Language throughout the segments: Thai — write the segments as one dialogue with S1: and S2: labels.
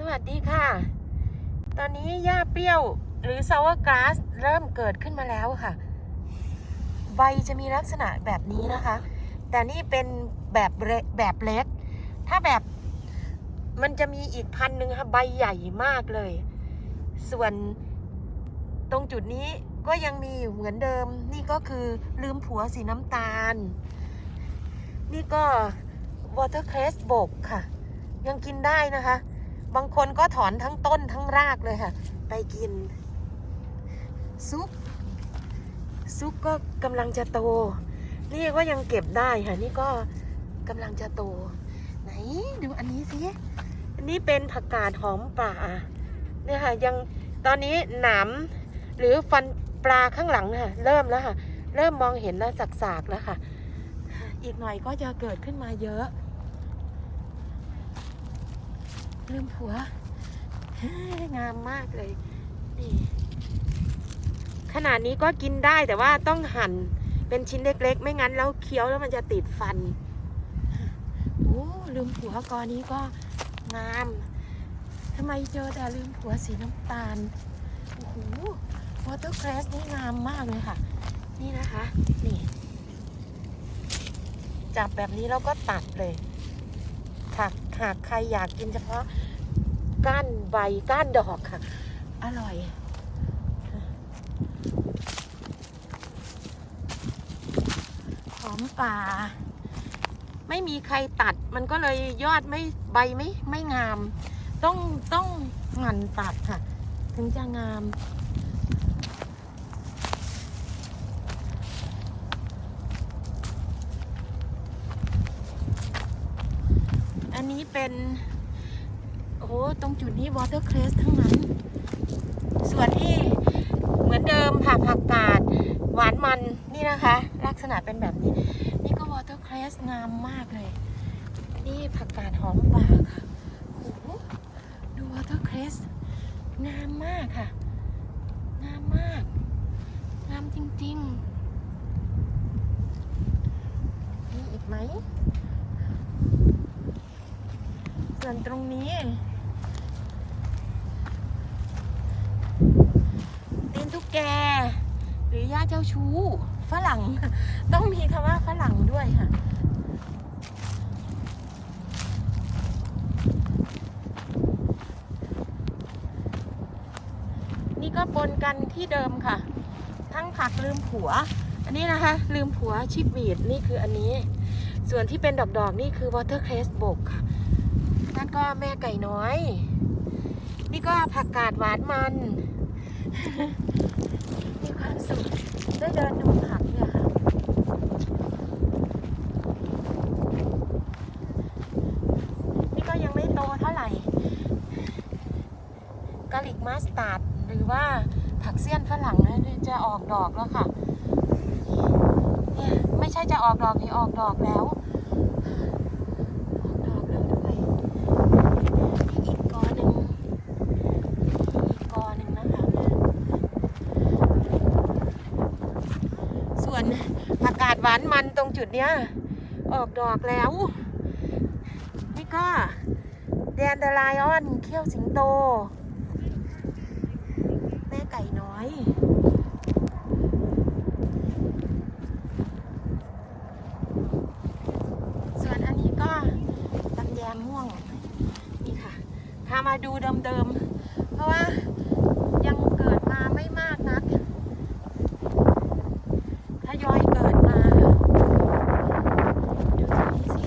S1: สวัสดีค่ะ ตอนนี้หญ้าเปรี้ยวหรือซาวกราสเริ่มเกิดขึ้นมาแล้วค่ะ ใบจะมีลักษณะแบบนี้นะคะ แต่นี่เป็นแบบเล็กแบบเล็ก ถ้าแบบมันจะมีอีกพันหนึ่งค่ะใบใหญ่มากเลย ส่วนตรงจุดนี้ก็ยังมีอยู่เหมือนเดิม นี่ก็คือลืมผัวสีน้ำตาล นี่ก็วอเตอร์เครสบกค่ะ ยังกินได้นะคะ บางคนก็ถอนทั้งต้นทั้งรากเลยค่ะ ไปกิน ซุป ซุปก็กำลังจะโต นี่ก็ยังเก็บได้ค่ะ นี่ก็กำลังจะโต ไหนดูอันนี้สิอันนี้เป็นผักกาดหอมป่าเนี่ยค่ะยังตอนนี้หนามหรือฟันปลาข้างหลังค่ะเริ่มแล้วค่ะ เริ่มมองเห็นแล้วสากๆแล้วค่ะ อีกหน่อยก็จะเกิดขึ้นมาเยอะ ลืมผัว งามมากเลย นี่ ขนาดนี้ก็กินได้แต่ว่าต้องหั่นเป็นชิ้นเล็ก ๆ ไม่งั้นแล้วเคี้ยวแล้วมันจะติดฟัน โอ้ลืมผัวกอนี้ก็งามทำไมเจอแต่ลืมผัวสีน้ำตาล โอ้โหวอเตอร์เครสนี่งามมากเลยค่ะ นี่นะคะ นี่ จับแบบนี้แล้วก็ตัดเลย หากหากใครอยากกินเฉพาะก้านใบก้านดอกค่ะ อร่อยหอมป่า ไม่มีใครตัดมันก็เลยยอดไม่ใบไม่ไม่งาม ต้องต้องหั่นตัดค่ะ ถึงจะงาม อั นี้เป็นโอ้โหตรงจุดนี้วอเตอร์เครสทั้งนั้น ส่วนที่เหมือนเดิมผักผักกาดหวานมันนี่นะคะ ลักษณะเป็นแบบนี้ นี่ก็วอเตอร์เครสงามมากเลย นี่ผักกาดหอมป่าค่ะโอ้โหดูวอเตอร์เครสงามมากค่ะงามมากงามจริงๆมีอีกไหม วนตรงนี้ตีนตุ๊กแก หรือย่าเจ้าชู้ฝรั่ง ต้องมีคำว่าฝรั่งด้วยค่ะนี่ก็ปนกันที่เดิมค่ะ ทั้งผักลืมผัว อันนี้นะคะ ลืมผัวชิปวีดนี่คืออันนี้ ส่วนที่เป็นดอกๆ นี่คือวอเตอร์เครสบกค่ะ นั่นก็แม่ไก่น้อย นี่ก็ผักกาดหวานมัน มีความสุขได้เดินดูผักเนี่ยค่ะนี่ก็ยังไม่โตเท่าไหร่กาลิกมัสตาร์ดหรือว่าผักเสี้ยนฝรั่งนะจะออกดอกแล้วค่ะเนี่ยไม่ใช่จะออกดอกนี่ออกดอกแล้ว ออกดอกแล้วด้วยนี่อีกกอหนึ่งอีกกอหนึ่งนะคะ ส่วนผักกาดหวานมันต รงจุดเนี้ย ออกดอกแล้ว นี่ก็แดนเดลายออนเขี้ยวสิงโต แม่ไก่น้อยส่วนอันนี้ก็ลำแยมม่วงนี่ค่ะ พามาดูเดิมๆ เพราะว่ายังเกิดมาไม่มากนัก ทยอยเกิดมาดูตรงนี้สิ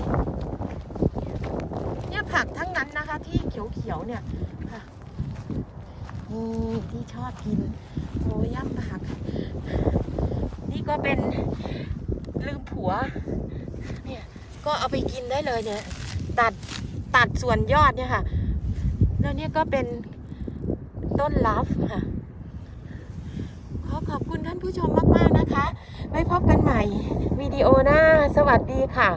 S1: เนี่ยผักทั้งนั้นนะคะที่ เขียวๆเนี่ยค่ะนี่ที่ชอบกินโอ้ย่ำผัก นี่ก็เป็นลืมผัว เนี่ยก็เอาไปกินได้เลยเนี่ย ตัดตัดส่วนยอดเนี่ยค่ะ แล้วเนี่ยก็เป็นต้นลัฟค่ะ ขอขอบคุณท่านผู้ชมมาก ๆ นะคะ ไว้พบกันใหม่วิดีโอหน้า สวัสดีค่ะ